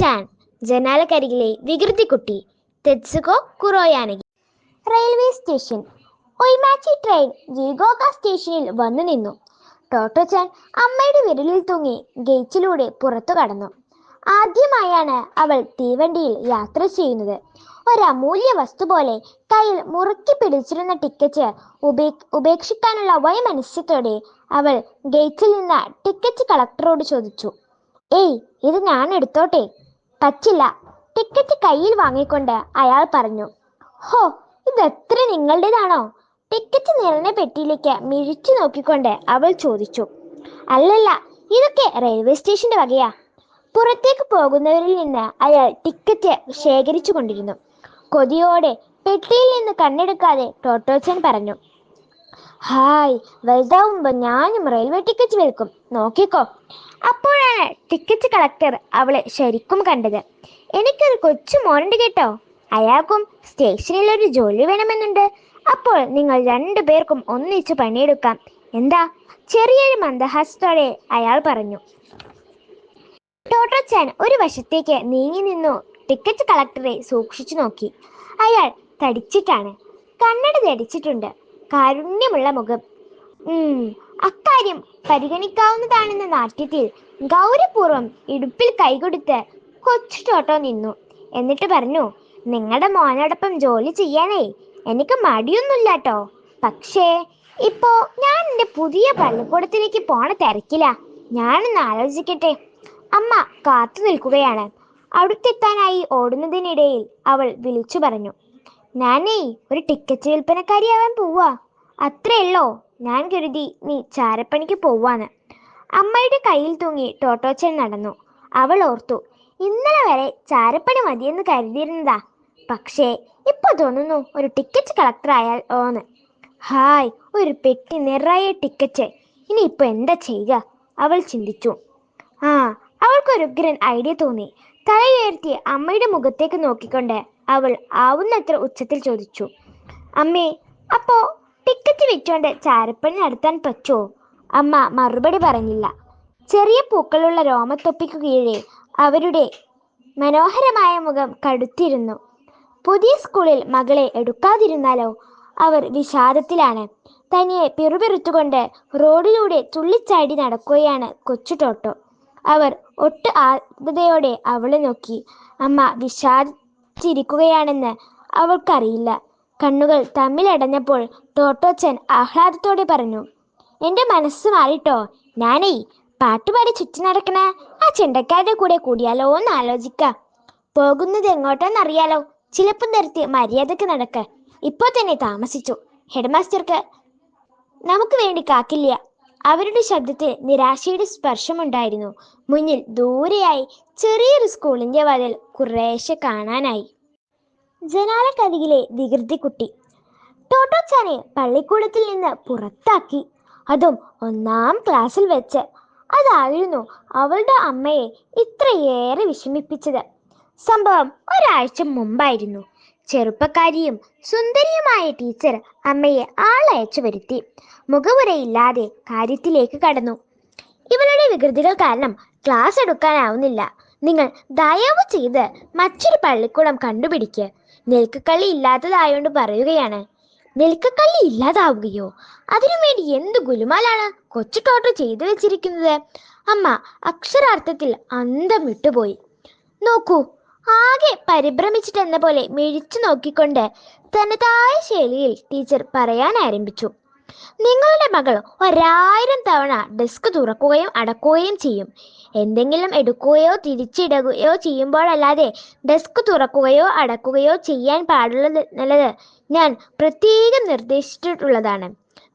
ചാൻ ജനാലക്കരികിലെ വികൃതിക്കുട്ടി Tetsuko Kuroyanagi. Railway station. Oimachi train Jiyugaoka സ്റ്റേഷനിൽ വന്നു നിന്നു. ടോട്ടോ ചാൻ അമ്മയുടെ വിരലിൽ തൂങ്ങി ഗേറ്റിലൂടെ പുറത്തു കടന്നു. ആദ്യമായാണ് അവൾ തീവണ്ടിയിൽ യാത്ര ചെയ്യുന്നത്. ഒരമൂല്യ വസ്തു പോലെ കയ്യിൽ മുറുക്കി പിടിച്ചിരുന്ന ടിക്കറ്റ് ഉപേ ഉപേക്ഷിക്കാനുള്ള വൈമനസ്യത്തോടെ അവൾ ഗേറ്റിൽ നിന്ന് ടിക്കറ്റ് കളക്ടറോട് ചോദിച്ചു. ഏയ് ഇത് ഞാൻ എടുത്തോട്ടെ? പറ്റില്ല. ടിക്കറ്റ് കയ്യിൽ വാങ്ങിക്കൊണ്ട് അയാൾ പറഞ്ഞു ഹോ ഇതെത്ര നിങ്ങളുടേതാണോ? ടിക്കറ്റ് നിറഞ്ഞ പെട്ടിയിലേക്ക് മിഴിച്ചു നോക്കിക്കൊണ്ട് അവൾ ചോദിച്ചു അല്ലല്ല ഇതൊക്കെ റെയിൽവേ സ്റ്റേഷന്റെ വകയാ. പുറത്തേക്ക് പോകുന്നവരിൽ നിന്ന് അയാൾ ടിക്കറ്റ് ശേഖരിച്ചു കൊണ്ടിരുന്നു. കൊതിയോടെ പെട്ടിയിൽ നിന്ന് കണ്ണെടുക്കാതെ ടോട്ടോച്ചൻ പറഞ്ഞു ഹായ് വലുതാവുമ്പോ ഞാനും റെയിൽവേ ടിക്കറ്റ് വിൽക്കും. നോക്കിക്കോ. അപ്പോഴാണ് ടിക്കറ്റ് കളക്ടർ അവളെ ശരിക്കും കണ്ടത്. എനിക്കൊരു കൊച്ചു മോനുണ്ട് കേട്ടോ. അയാൾക്കും സ്റ്റേഷനിൽ ഒരു ജോലി വേണമെന്നുണ്ട്. അപ്പോൾ നിങ്ങൾ രണ്ടു പേർക്കും ഒന്നിച്ചു പണിയെടുക്കാം. എന്താ? ചെറിയൊരു മന്ദഹാസത്തോടെ അയാൾ പറഞ്ഞു. ടോട്ടോച്ചാൻ ഒരു വശത്തേക്ക് നീങ്ങി നിന്നു ടിക്കറ്റ് കളക്ടറെ സൂക്ഷിച്ചു നോക്കി. അയാൾ തടിച്ചിട്ടാണ്. കണ്ണട ധരിച്ചിട്ടുണ്ട് കാരുണ്യമുള്ള മുഖം. അക്കാര്യം പരിഗണിക്കാവുന്നതാണെന്ന നാട്യത്തിൽ ഗൗരവപൂർവം ഇടുപ്പിൽ കൈകൊടുത്ത് കൊച്ചു ടോട്ടോ നിന്നു. എന്നിട്ട് പറഞ്ഞു നിങ്ങളുടെ മോനോടൊപ്പം ജോലി ചെയ്യാനേ എനിക്ക് മടിയൊന്നുമില്ല കേട്ടോ പക്ഷേ ഇപ്പോ ഞാൻ എന്റെ പുതിയ പള്ളിക്കൂടത്തിലേക്ക് പോണ തിരക്കില്ല ഞാനൊന്ന് ആലോചിക്കട്ടെ. അമ്മ കാത്തു നിൽക്കുകയാണ്. അടുത്തെത്താനായി ഓടുന്നതിനിടയിൽ അവൾ വിളിച്ചു പറഞ്ഞു ഞാനേ ഒരു ടിക്കറ്റ് വിൽപ്പനക്കാരിയാവാൻ പോവാ. അത്രയല്ലോ ഞാൻ കരുതി നീ ചാരപ്പണിക്ക് പോവാന്ന്. അമ്മയുടെ കയ്യിൽ തൂങ്ങി ടോട്ടോച്ചൻ നടന്നു. അവൾ ഓർത്തു ഇന്നലെ വരെ ചാരപ്പണി മതിയെന്ന് കരുതിയിരുന്നതാ. പക്ഷേ ഇപ്പൊ തോന്നുന്നു ഒരു ടിക്കറ്റ് കളക്ടർ ആയാൽ ഓന്ന് ഹായ് ഒരു പെട്ടി നിറയെ ടിക്കറ്റ്. ഇനി ഇപ്പൊ എന്താ ചെയ്യുക? അവൾ ചിന്തിച്ചു. ആ അവൾക്കൊരു ഉഗ്രൻ ഐഡിയ തോന്നി. തലയുയർത്തി അമ്മയുടെ മുഖത്തേക്ക് നോക്കിക്കൊണ്ട് അവൾ ആവുന്നത്ര ഉച്ചത്തിൽ ചോദിച്ചു അമ്മേ അപ്പോ ടിക്കറ്റ് വിറ്റോണ്ട് ചാരപ്പണി നടത്താൻ പറ്റുമോ അമ്മ മറുപടി പറഞ്ഞില്ല. ചെറിയ പൂക്കളുള്ള രോമത്തൊപ്പിക്കു കീഴെ അവരുടെ മനോഹരമായ മുഖം കടുത്തിരുന്നു. പുതിയ സ്കൂളിൽ മകളെ എടുക്കാതിരുന്നാലോ? അവർ വിഷാദത്തിലാണ്. തനിയെ പിറുപിറുത്തുകൊണ്ട് റോഡിലൂടെ തുള്ളിച്ചാടി നടക്കുകയാണ് കൊച്ചു ടോട്ടോ. അവർ ഒട്ട് ആർദ്രതയോടെ അവളെ നോക്കി. അമ്മ വിഷാദിച്ചിരിക്കുകയാണെന്ന് അവൾക്കറിയില്ല. കണ്ണുകൾ തമ്മിലടഞ്ഞപ്പോൾ ടോട്ടോച്ചൻ ആഹ്ലാദത്തോടെ പറഞ്ഞു എന്റെ മനസ്സ് മാറിട്ടോ. ഞാനേ പാട്ടുപാടി ചുറ്റി നടക്കണ. ആ ചെണ്ടക്കാരുടെ കൂടെ കൂടിയാലോ എന്ന് ആലോചിക്ക. പോകുന്നത് എങ്ങോട്ടാണെന്നറിയാലോ ചിലപ്പം നിർത്തി മര്യാദയ്ക്ക് നടക്ക. ഇപ്പോൾ തന്നെ താമസിച്ചു. ഹെഡ്മാസ്റ്റർക്ക് നമുക്ക് വേണ്ടി കാക്കില്ല. അവരുടെ ശബ്ദത്തിൽ നിരാശയുടെ സ്പർശമുണ്ടായിരുന്നു. മുന്നിൽ ദൂരെയായി ചെറിയൊരു സ്കൂളിന്റെ വാതിൽ കുറേശ്ശെ കാണാനായി. ജനാലക്കരികിലെ വികൃതിക്കുട്ടി ടോട്ടോച്ചാനെ പള്ളിക്കൂടത്തിൽ നിന്ന് പുറത്താക്കി. അതും ഒന്നാം ക്ലാസ്സിൽ വെച്ച്. അതായിരുന്നു അവളുടെ അമ്മയെ ഇത്രയേറെ വിഷമിപ്പിച്ചത്. സംഭവം ഒരാഴ്ച മുമ്പായിരുന്നു. ചെറുപ്പക്കാരിയും സുന്ദരിയുമായ ടീച്ചർ അമ്മയെ ആളയച്ചു വരുത്തി. മുഖവുരയില്ലാതെ കാര്യത്തിലേക്ക് കടന്നു. ഇവളുടെ വികൃതികൾ കാരണം ക്ലാസ് എടുക്കാനാവുന്നില്ല. നിങ്ങൾ ദയവ് ചെയ്ത് മറ്റൊരു പള്ളിക്കൂടം കണ്ടുപിടിക്ക്. നെൽക്കക്കള്ളി ഇല്ലാത്തതായോണ്ട് പറയുകയാണ്. നെൽക്കക്കള്ളി ഇല്ലാതാവുകയോ? അതിനുവേണ്ടി എന്ത് ഗുലുമാലാണ് കൊച്ചു ടോട്ടോ ചെയ്തു വെച്ചിരിക്കുന്നത്? അമ്മ അക്ഷരാർത്ഥത്തിൽ അന്തം വിട്ടുപോയി. നോക്കൂ ആകെ പരിഭ്രമിച്ചിട്ടെന്ന പോലെ മിഴിച്ചു നോക്കിക്കൊണ്ട് തനതായ ശൈലിയിൽ ടീച്ചർ പറയാൻ ആരംഭിച്ചു. നിങ്ങളുടെ മകൾ ഒരായിരം തവണ ഡെസ്ക് തുറക്കുകയും അടക്കുകയും ചെയ്യും. എന്തെങ്കിലും എടുക്കുകയോ തിരിച്ചിടുകയോ ചെയ്യുമ്പോഴല്ലാതെ ഡെസ്ക് തുറക്കുകയോ അടക്കുകയോ ചെയ്യാൻ പാടുള്ളത് നല്ലത് ഞാൻ പ്രത്യേകം നിർദ്ദേശിച്ചിട്ടുള്ളതാണ്.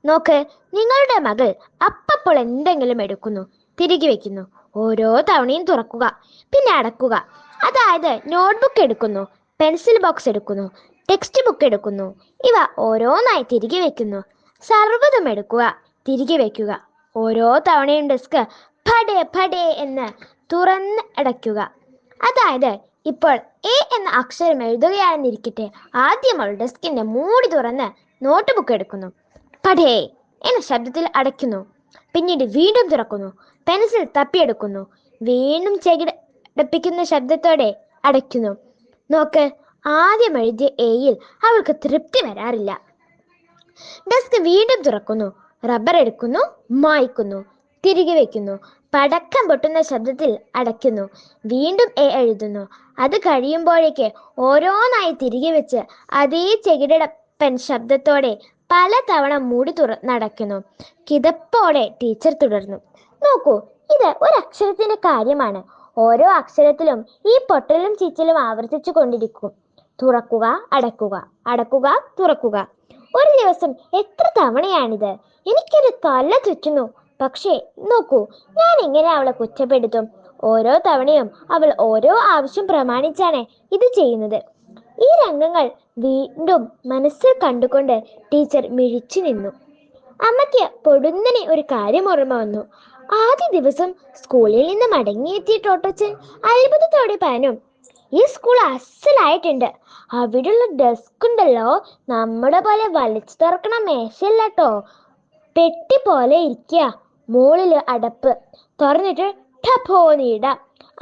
നോക്ക് നിങ്ങളുടെ മകൾ അപ്പപ്പോൾ എന്തെങ്കിലും എടുക്കുന്നു തിരികെ വെക്കുന്നു. ഓരോ തവണയും തുറക്കുക പിന്നെ അടക്കുക. അതായത് നോട്ട്ബുക്ക് എടുക്കുന്നു പെൻസിൽ ബോക്സ് എടുക്കുന്നു ടെക്സ്റ്റ് ബുക്ക് എടുക്കുന്നു. ഇവ ഓരോന്നായി തിരികെ വെക്കുന്നു. സർവതും എടുക്കുക. തിരികെ വയ്ക്കുക ഓരോ തവണയും ഡെസ്ക് ഫടേ ഫടേ എന്ന് തുറന്ന് അടയ്ക്കുക. അതായത് ഇപ്പോൾ എ എന്ന അക്ഷരം എഴുതുകയാണെന്നിരിക്കട്ടെ ആദ്യം അവൾ ഡെസ്കിന്റെ മൂടി തുറന്ന് നോട്ട് ബുക്ക് എടുക്കുന്നു. പടേ എന്ന ശബ്ദത്തിൽ അടയ്ക്കുന്നു. പിന്നീട് വീണ്ടും തുറക്കുന്നു. പെൻസിൽ തപ്പിയെടുക്കുന്നു. വീണ്ടും ചെകിടപ്പിക്കുന്ന ശബ്ദത്തോടെ അടയ്ക്കുന്നു. നോക്ക് ആദ്യം എഴുതിയ എയിൽ അവൾക്ക് തൃപ്തി വരാറില്ല. ഡെസ്ക് വീണ്ടും തുറക്കുന്നു. റബ്ബർ എടുക്കുന്നു മായ്ക്കുന്നു തിരികെ വെക്കുന്നു പടക്കം പൊട്ടുന്ന ശബ്ദത്തിൽ അടയ്ക്കുന്നു വീണ്ടും എ എഴുതുന്നു. അത് കഴിയുമ്പോഴേക്ക് ഓരോന്നായി തിരികെ വെച്ച് അതേ ചെകിടപ്പൻ ശബ്ദത്തോടെ പല തവണ മൂടി തുറ നടക്കുന്നു. കിതപ്പോടെ ടീച്ചർ തുടർന്നു. നോക്കൂ ഇത് ഒരു അക്ഷരത്തിന്റെ കാര്യമാണ്. ഓരോ അക്ഷരത്തിലും ഈ പൊട്ടലും ചീച്ചലും ആവർത്തിച്ചു കൊണ്ടിരിക്കും തുറക്കുക അടക്കുക അടക്കുക തുറക്കുക. ഒരു ദിവസം എത്ര തവണയാണിത്? എനിക്കൊരു തല ചുറ്റുന്നു പക്ഷേ നോക്കൂ ഞാൻ എങ്ങനെ അവളെ കുറ്റപ്പെടുത്തും? ഓരോ തവണയും അവൾ ഓരോ ആവശ്യം പ്രമാണിച്ചാണ് ഇത് ചെയ്യുന്നത്. ഈ രംഗങ്ങൾ വീണ്ടും മനസ്സിൽ കണ്ടുകൊണ്ട് ടീച്ചർ മിഴിച്ചു നിന്നു. അമ്മയ്ക്ക് പൊടുന്നനെ ഒരു കാര്യം ഓർമ്മ വന്നു. ആദ്യ ദിവസം സ്കൂളിൽ നിന്ന് മടങ്ങിയെത്തിയ ടോട്ടോച്ചൻ അത്ഭുതത്തോടെ പറഞ്ഞു ഈ സ്കൂൾ അസലായിട്ടുണ്ട്. അവിടെയുള്ള ഡെസ്ക് ഉണ്ടല്ലോ. നമ്മുടെ പോലെ വലിച്ചു തുറക്കണ മേശയല്ല കേട്ടോ പെട്ടി പോലെ ഇരിക്കുക മുകളിൽ അടപ്പ്. തുറന്നിട്ട് ടപ്പോ നീടാം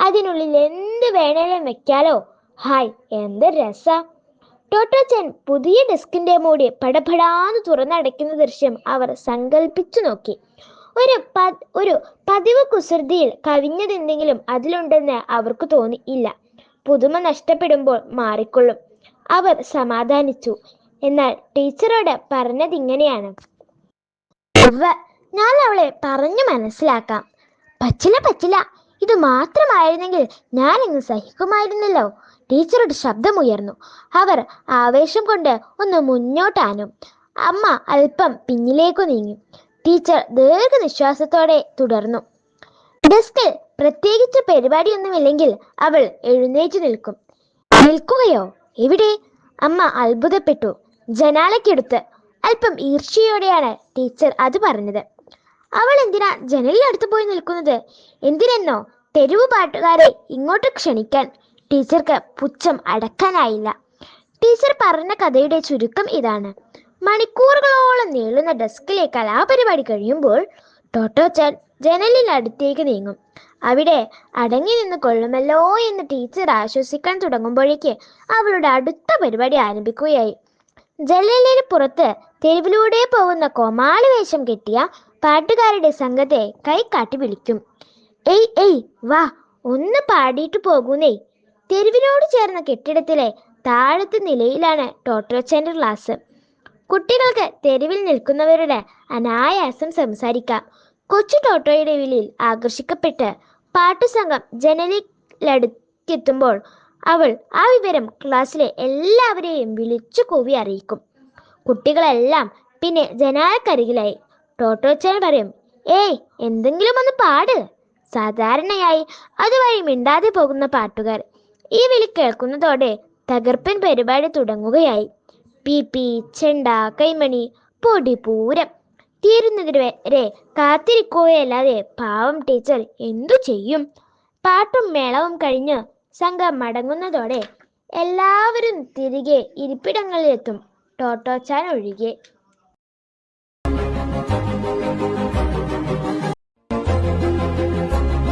അതിനുള്ളിൽ എന്ത് വേണേലും വെക്കാലോ. ഹായ് എന്ത് രസ. ടോട്ടോച്ചൻ പുതിയ ഡെസ്കിന്റെ മൂടി പടപടാന്ന് തുറന്നടയ്ക്കുന്ന ദൃശ്യം അവർ സങ്കല്പിച്ചു നോക്കി. ഒരു ഒരു പതിവ് കുസൃതിയിൽ കവിഞ്ഞതെന്തെങ്കിലും അതിലുണ്ടെന്ന് അവർക്ക് തോന്നിയില്ല പുതുമ നഷ്ടപ്പെടുമ്പോൾ മാറിക്കൊള്ളും. അവർ സമാധാനിച്ചു. എന്നാൽ ടീച്ചറോട് പറഞ്ഞതിങ്ങനെയാണ്. ഞാൻ അവളെ പറഞ്ഞു മനസ്സിലാക്കാം. പച്ചില പച്ചില ഇത് മാത്രമായിരുന്നെങ്കിൽ ഞാൻ ഇന്ന് സഹിക്കുമായിരുന്നല്ലോ. ടീച്ചറുടെ ശബ്ദമുയർന്നു. അവർ ആവേശം കൊണ്ട് ഒന്ന് മുന്നോട്ടാനും. അമ്മ അല്പം പിന്നിലേക്കു നീങ്ങി. ടീച്ചർ ദീർഘനിശ്വാസത്തോടെ തുടർന്നു. ഡെസ്കിൽ പ്രത്യേകിച്ച് പരിപാടിയൊന്നുമില്ലെങ്കിൽ അവൾ എഴുന്നേറ്റ് നിൽക്കും. നിൽക്കുകയോ? എവിടെ? അമ്മ അത്ഭുതപ്പെട്ടു. ജനാലയ്ക്കടുത്ത്. അല്പം ഈർഷ്യയോടെയാണ് ടീച്ചർ അത് പറഞ്ഞത്. അവൾ എന്തിനാ ജനലിനടുത്ത് പോയി നിൽക്കുന്നത്? എന്തിനെന്നോ? തെരുവ് പാട്ടുകാരെ ഇങ്ങോട്ട് ക്ഷണിക്കാൻ ടീച്ചർക്ക് പുച്ഛം അടക്കാനായില്ല. ടീച്ചർ പറഞ്ഞ കഥയുടെ ചുരുക്കം ഇതാണ്. മണിക്കൂറുകളോളം നീളുന്ന ഡെസ്കിലെ കലാപരിപാടി കഴിയുമ്പോൾ ടോട്ടോച്ചാൻ ജനലിനടുത്തേക്ക് നീങ്ങും. അവിടെ അടങ്ങി നിന്ന് കൊള്ളുമല്ലോ എന്ന് ടീച്ചർ ആശ്വസിക്കാൻ തുടങ്ങുമ്പോഴേക്ക് അവളുടെ അടുത്ത പരിപാടി ആരംഭിക്കുകയായി. ജനലിന് പുറത്ത് തെരുവിലൂടെ പോകുന്ന കോമാളി വേഷം കെട്ടിയ പാട്ടുകാരുടെ സംഘത്തെ കൈകാട്ടി വിളിക്കും. എയ് എയ് വാ ഒന്ന് പാടിയിട്ട് പോകൂന്നേ. തെരുവിനോട് ചേർന്ന കെട്ടിടത്തിലെ താഴത്തെ നിലയിലാണ് ടോട്ടോച്ചന്റെ ക്ലാസ് കുട്ടികൾക്ക് തെരുവിൽ നിൽക്കുന്നവരുടെ അനായാസം സംസാരിക്കാം. കൊച്ചു ടോട്ടോയുടെ വിളിയിൽ ആകർഷിക്കപ്പെട്ട് പാട്ടുസംഘം ജനലിലടുത്തെത്തുമ്പോൾ അവൾ ആ വിവരം ക്ലാസ്സിലെ എല്ലാവരെയും വിളിച്ചു കൂവി അറിയിക്കും. കുട്ടികളെല്ലാം പിന്നെ ജനാലക്കരികിലായി. ടോട്ടോച്ചൻ പറയും ഏയ് എന്തെങ്കിലും ഒന്ന് പാട്. സാധാരണയായി അതുവഴി മിണ്ടാതെ പോകുന്ന പാട്ടുകാർ. ഈ വിളി കേൾക്കുന്നതോടെ തകർപ്പൻ പരിപാടി തുടങ്ങുകയായി. പി പി ചെണ്ട കൈമണി പൊടിപൂരം തീരുന്നതിന് വരെ കാത്തിരിക്കുകയല്ലാതെ പാവം ടീച്ചർ എന്തു ചെയ്യും? പാട്ടും മേളവും കഴിഞ്ഞ് സംഘം മടങ്ങുന്നതോടെ എല്ലാവരും തിരികെ ഇരിപ്പിടങ്ങളിലെത്തും. ടോട്ടോച്ചാൻ ഒഴികെ.